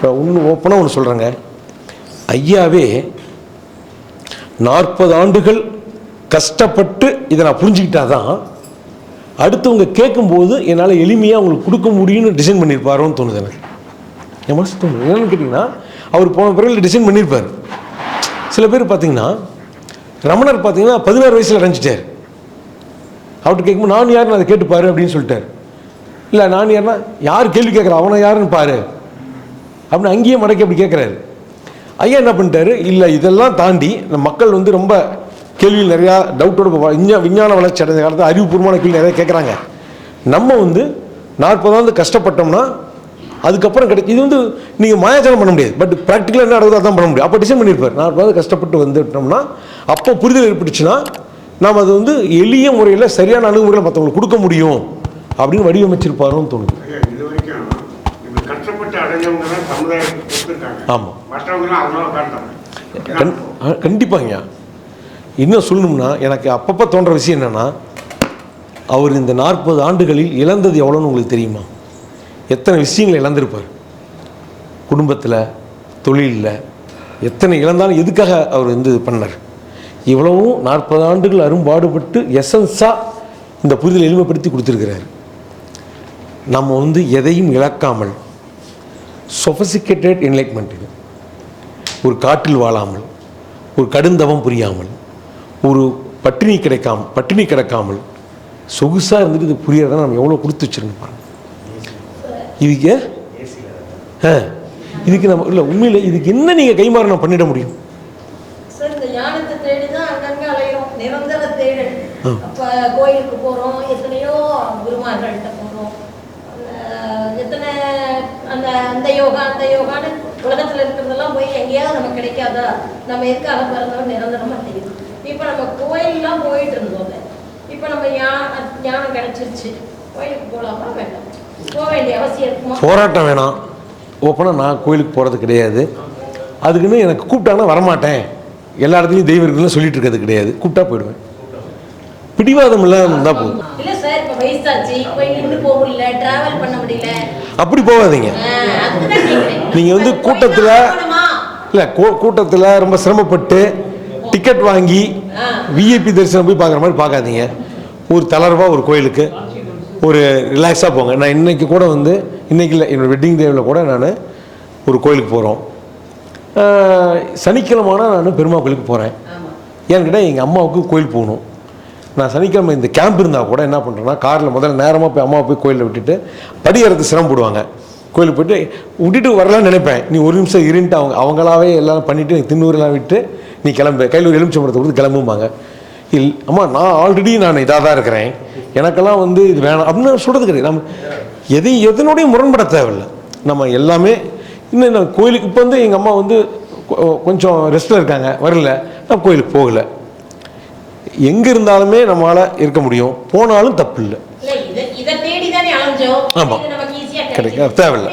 இப்போ ஒன்று ஓப்பனாக ஒன்று சொல்கிறேங்க ஐயாவே நாற்பது ஆண்டுகள் கஷ்டப்பட்டு இதை நான் புரிஞ்சுக்கிட்டா தான் அடுத்தவங்க கேட்கும்போது என்னால் எளிமையாக அவங்களுக்கு கொடுக்க முடியும்னு டிசைன் பண்ணியிருப்பாரோன்னு தோணுது எனக்கு என் மனசு தோணுது. என்னென்னு கேட்டிங்கன்னா அவர் போன பிறகு டிசைன் பண்ணியிருப்பார். சில பேர் பார்த்தீங்கன்னா ரமணர் பார்த்தீங்கன்னா பதினாறு வயசில் அடைஞ்சிட்டார் அவர்கிட்ட கேட்கும்போது நான் யாருன்னு அதை கேட்டுப்பாரு அப்படின்னு சொல்லிட்டார். இல்லை நான் யாருன்னா யார் கேள்வி கேட்குறா? அவனை யாருன்னு பாரு. அப்படின்னு அங்கேயே மடக்கி அப்படி கேட்குறாரு ஐயா என்ன பண்ணிட்டாரு? இல்லை இதெல்லாம் தாண்டி இந்த மக்கள் வந்து ரொம்ப கேள்வியில் நிறையா டவுட்டோட விஞ்ஞா விஞ்ஞான வளர்ச்சி அடைந்த காலத்தில் அறிவுபூர்வமான கேள்வி நிறைய கேட்குறாங்க நம்ம வந்து நாற்பதாவது கஷ்டப்பட்டோம்னா அதுக்கப்புறம் கிடைக்கும் இது வந்து நீங்கள் மாயாச்சாரம் பண்ண முடியாது. பட் ப்ராக்டிக்கலாக என்ன நடக்குதோ தான் பண்ண முடியும். அப்போ டிசைன் பண்ணியிருப்பார் நாற்பதாவது கஷ்டப்பட்டு வந்துட்டோம்னா அப்போ புரிதல் ஏற்பட்டுச்சுன்னா நாம் அது வந்து எளிய முறையில் சரியான அணுகுமுறையில் மற்றவங்களுக்கு கொடுக்க முடியும் அப்படின்னு வடிவமைச்சிருப்பாருன்னு தோணுது. ஐயா, இது வரைக்கும் இப்படி கஷ்டப்பட்டு அடைஞ்சவங்க தான் சமுதாயத்துக்கு கொடுத்துருக்காங்க ஆமா. மற்றவங்களாம் அதனால உட்காந்துட்டாங்க கண் ஆ, கண்டிப்பாங்க. இன்னும் சொல்லணும்னா எனக்கு அப்பப்போ தோன்ற விஷயம் என்னென்னா அவர் இந்த நாற்பது ஆண்டுகளில் இழந்தது எவ்வளோன்னு உங்களுக்கு தெரியுமா? எத்தனை விஷயங்களை இழந்திருப்பார்? குடும்பத்தில் தொழிலில் எத்தனை இழந்தாலும் எதுக்காக அவர் வந்து பண்ணார்? இவ்வளவும் நாற்பது ஆண்டுகள் அரும்பாடுபட்டு எசன்ஸாக இந்த புரிதலை எளிமைப்படுத்தி கொடுத்துருக்கிறார். நம்ம வந்து எதையும் இழக்காமல் சொஃபசிகேட்டட் என்லைட்மெண்ட் இது. ஒரு காட்டில் வாழாமல் ஒரு கடுந்தவம் புரியாமல் ஒரு பட்டினி கிடைக்காம பட்டினி கிடக்காமல் சொகுசாக இருந்துட்டு இது புரியறத நம்ம எவ்வளோ கொடுத்து வச்சிருக்கோம் பாருங்க. இதுக்கு ஆ இதுக்கு நம்ம இல்லை உண்மையில் இதுக்கு என்ன நீங்கள் கைமாறு பண்ணிட முடியும்? கோயிலுக்கு போறோம் எத்தனையோ குருமார்கள்ட்ட அஹ் எத்தனை அந்த அந்த யோகா அந்த யோகான்னு உலகத்துல இருக்கிறதெல்லாம் போய் எங்கேயாவது நமக்கு கிடைக்காதா? நம்ம எதுக்காக பிறந்தோம் நிரந்தரமா தெரியும். இப்ப நம்ம கோயிலெல்லாம் போயிட்டு இருந்தோம் இப்ப நம்ம ஞானம் கிடைச்சிருச்சு. கோயிலுக்கு போலாமா வேண்டாம்? போக வேண்டிய அவசியம் இருக்குமா? போராட்டம் வேணாம். ஓப்பனாக நான் கோயிலுக்கு போகிறது கிடையாது. அதுக்குன்னு எனக்கு கூப்பிட்டாங்கன்னா வரமாட்டேன். எல்லா இடத்துலையும் தெய்வம் இருக்குன்னு சொல்லிட்டு இருக்கிறது கிடையாது. கூப்பிட்டா போயிடுவேன். பிடிவாதம் இல்லாமல் இருந்தால் போதும். இல்ல சார் இப்ப வயசாச்சு. போய் நின்று போக முடியல. டிராவல் பண்ண முடியல. அப்படி போகாதீங்க ஆஹ் அதுக்குதான் கேக்குறேன். நீங்க வந்து கூட்டத்துல-? இல்லை கூட்டத்தில் ரொம்ப சிரமப்பட்டு டிக்கெட் வாங்கி. விஐபி தரிசனம் போய் பார்க்குற மாதிரி பார்க்காதீங்க ஒரு தளர்வாக ஒரு கோயிலுக்கு ஒரு ரிலாக்ஸாக போங்க நான் இன்னைக்கு கூட வந்து இன்னைக்கு இல்லை என்னோட வெட்டிங் டேவில் கூட நான் ஒரு கோயிலுக்கு போகிறோம் சனிக்கிழமான நான் பெருமா கோயிலுக்கு போகிறேன். ஏன்னு கேட்டால் எங்கள் அம்மாவுக்கு கோயில் போகணும் நான் சனிக்கிழமை இந்த கேம்ப் இருந்தால் கூட என்ன பண்ணுறேன்னா காரில் முதல்ல நேரமாக போய் அம்மா போய் கோயிலில் விட்டுட்டு படியறது சிரமப்படுவாங்க கோயிலுக்கு போயிட்டு விட்டுட்டு வரலாம்னு நினைப்பேன். நீ ஒரு நிமிஷம் இருந்துட்டு அவங்க அவங்களாவே எல்லாம் பண்ணிவிட்டு நீ தின்னூரெலாம் விட்டு நீ கிளம்பு. கையில் ஒரு எலுமிச்சை மரத்தை கொடுத்து கிளம்பும்பாங்க. இல் அம்மா நான் ஆல்ரெடி நான் இதாக தான் இருக்கிறேன். எனக்கெல்லாம் வந்து இது வேணாம். அப்படின்னு சொல்கிறது கிடையாது. நம்ம எதையும் எதனோடையும் முரண்பட தேவையில்லை. நம்ம எல்லாமே இன்னும் கோயிலுக்கு இப்போ வந்து எங்கள் அம்மா வந்து கொஞ்சம் ரெஸ்ட்டில் இருக்காங்க. வரல. நான் கோயிலுக்கு போகலை. எங்கே இருந்தாலுமே நம்மளால் இருக்க முடியும் போனாலும் தப்பு இல்லை இல்ல, இத- இத தேடிதானே அலைஞ்சோம். ஆமா. இது நமக்கு easy-ஆ கிடைக்கும். தேவையில்ல.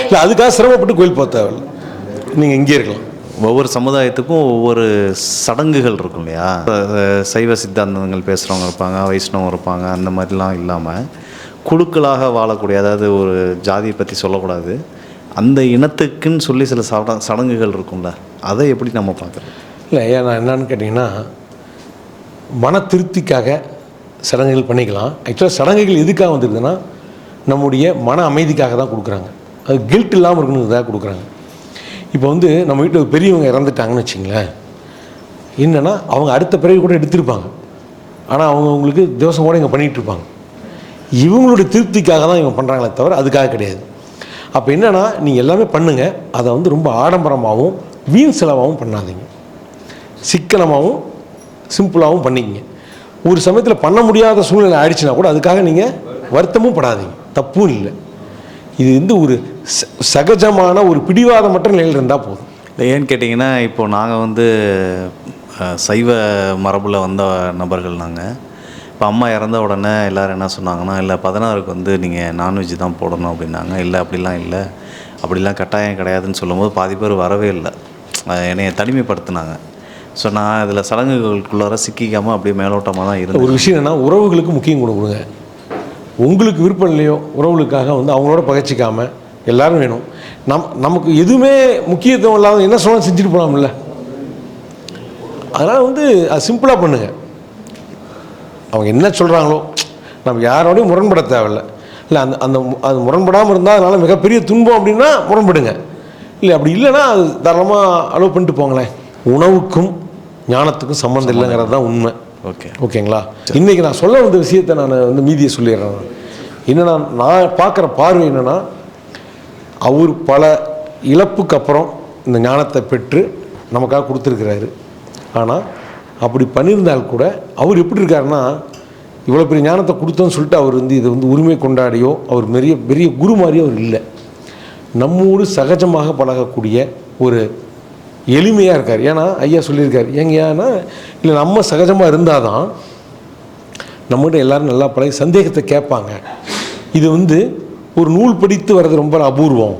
இல்லை அதுக்காக சிரமப்பட்டு கோயில் போக தேவையில்லை நீங்கள் இங்கே இருக்கலாம் ஒவ்வொரு சமுதாயத்துக்கும் ஒவ்வொரு சடங்குகள் இருக்கும் இல்லையா சைவ சித்தாந்தங்கள் பேசுகிறவங்க இருப்பாங்க வைஷ்ணவம் இருப்பாங்க அந்த மாதிரிலாம் இல்லாமல் குழுக்களாக வாழக்கூடிய அதாவது ஒரு ஜாதியை பற்றி சொல்லக்கூடாது அந்த இனத்துக்குன்னு சொல்லி சில சட சடங்குகள் இருக்கும்ல அதை எப்படி நம்ம பார்க்குறோம் இல்லை ஏன் நான் என்னன்னு கேட்டிங்கன்னா மன திருப்திக்காக சடங்குகள் பண்ணிக்கலாம். ஆக்சுவலாக சடங்குகள் எதுக்காக வந்துருக்குன்னா நம்முடைய மன அமைதிக்காக தான் கொடுக்குறாங்க. அது கில்ட் இல்லாமல் இருக்கணுங்கிறதாக கொடுக்குறாங்க. இப்போ வந்து நம்ம வீட்டில் பெரியவங்க இறந்துட்டாங்கன்னு வச்சிங்களேன். என்னென்னா அவங்க அடுத்த பிறகு கூட எடுத்திருப்பாங்க. ஆனால் அவங்க அவங்களுக்கு திவசம் கூட இங்கே பண்ணிகிட்டு இருப்பாங்க. இவங்களுடைய திருப்திக்காக தான் இவங்க பண்ணுறாங்களே தவிர அதுக்காக கிடையாது. அப்போ என்னென்னா நீங்கள் எல்லாமே பண்ணுங்கள் அதை வந்து ரொம்ப ஆடம்பரமாகவும் வீண் செலவாகவும் பண்ணாதீங்க. சிக்கனமாகவும் சிம்பிளாகவும் பண்ணிக்கங்க. ஒரு சமயத்தில் பண்ண முடியாத சூழ்நிலை ஆயிடுச்சுன்னா கூட அதுக்காக நீங்கள் வருத்தமும் படாதீங்க. தப்பும் இல்லை. இது வந்து ஒரு ச- சகஜமான ஒரு பிடிவாதமற்ற நிலையில் இருந்தால் போதும். இல்லை ஏன்னு கேட்டிங்கன்னா இப்போது நாங்கள் வந்து சைவ மரபில் வந்த நபர்கள் நாங்கள் இப்போ அம்மா இறந்த உடனே எல்லோரும் என்ன சொன்னாங்கன்னா இல்லை பதினாறுக்கு வந்து நீங்கள் நான்வெஜ் தான் போடணும் அப்படின்னாங்க. இல்லை அப்படிலாம் இல்லை. அப்படிலாம் கட்டாயம் கிடையாதுன்னு சொல்லும்போது பாதி பேர் வரவே இல்லை. என்னைய தனிமைப்படுத்தினாங்க. ஸோ நான் இதில் சடங்குகளுக்குள்ளார சிக்கிக்காமல் அப்படியே மேலோட்டமாக தான் இருந்தேன். ஒரு விஷயம் என்னென்னா உறவுகளுக்கு முக்கியம் கொடுங்க உங்களுக்கு விருப்பம் இல்லையோ உறவுகளுக்காக வந்து அவங்களோட பகைச்சிக்காமல் எல்லோரும் வேணும். நம் நமக்கு எதுவுமே முக்கியத்துவம் இல்லாத என்ன சொன்னாலும் செஞ்சுட்டு போகலாம்ல அதனால் வந்து அது சிம்பிளாக பண்ணுங்கள் அவங்க என்ன சொல்கிறாங்களோ நம்ம யாரோடையும் முரண்பட தேவையில்ல. இல்லை அந்த அந்த அது முரண்படாமல் இருந்தால் அதனால் மிகப்பெரிய துன்பம் அப்படின்னா முரண்படுங்க. இல்லை அப்படி இல்லைன்னா அது தாராளமாக அலோவ் பண்ணிட்டு போங்களேன். உணவுக்கும் ஞானத்துக்கும் சம்மந்தம் இல்லைங்கிறது தான் உண்மை. ஓகே. ஓகேங்களா? இன்றைக்கி நான் சொல்ல வந்த விஷயத்தை நான் வந்து மீதியை சொல்லிடுறேன் என்னன்னா நான் பார்க்குற பார்வை என்னென்னா அவர் பல இழப்புக்கு அப்புறம் இந்த ஞானத்தை பெற்று நமக்காக கொடுத்துருக்கிறாரு. ஆனால் அப்படி பண்ணியிருந்தால் கூட அவர் எப்படி இருக்காருன்னா இவ்வளோ பெரிய ஞானத்தை கொடுத்தோன்னு சொல்லிட்டு அவர் வந்து இதை வந்து உரிமை கொண்டாடியோ அவர் பெரிய பெரிய குரு மாதிரியோ அவர் இல்லை. நம்மோடு சகஜமாக பழகக்கூடிய ஒரு எளிமையாக இருக்கார். ஏன்னா ஐயா சொல்லியிருக்கார். ஏங்க ஏன்னா இல்லை நம்ம சகஜமாக இருந்தால் தான் நம்மகிட்ட எல்லோரும் நல்லா பழகி சந்தேகத்தை கேட்பாங்க. இது வந்து ஒரு நூல் படித்து வர்றது ரொம்ப அபூர்வம்.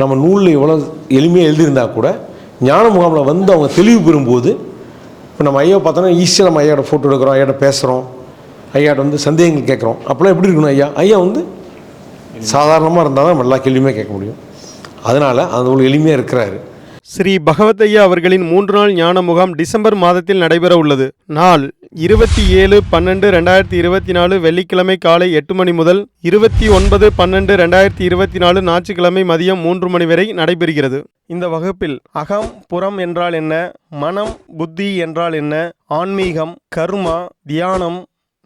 நம்ம நூலில் எவ்வளோ எளிமையாக எழுதியிருந்தா கூட ஞான முகாமில் வந்து அவங்க தெளிவு பெறும்போது இப்போ நம்ம ஐயா பார்த்தோன்னா ஈஸியாக நம்ம ஐயாவோட ஃபோட்டோ எடுக்கிறோம் ஐயாட்ட பேசுகிறோம் ஐயாட்ட வந்து சந்தேகங்கள் கேட்குறோம். அப்போலாம் எப்படி இருக்கணும் ஐயா? ஐயா வந்து சாதாரணமாக இருந்தால் தான் நம்ம எல்லா கேள்வியுமே கேட்க முடியும். அதனால் அது ஒரு எளிமையாக இருக்கிறாரு. ஸ்ரீ பகவதையா அவர்களின் மூன்று நாள் ஞான முகாம் டிசம்பர் மாதத்தில் நடைபெற உள்ளது. நாள் இருபத்தி ஏழு பன்னெண்டு ரெண்டாயிரத்தி இருபத்தி நாலு வெள்ளிக்கிழமை காலை எட்டு மணி முதல் இருபத்தி ஒன்பது பன்னெண்டு ரெண்டாயிரத்தி இருபத்தி நாலு ஞாயிற்றுக்கிழமை மதியம் மூன்று மணி வரை நடைபெறுகிறது. இந்த வகுப்பில் அகம் புறம் என்றால் என்ன மனம் புத்தி என்றால் என்ன ஆன்மீகம் கர்மா தியானம்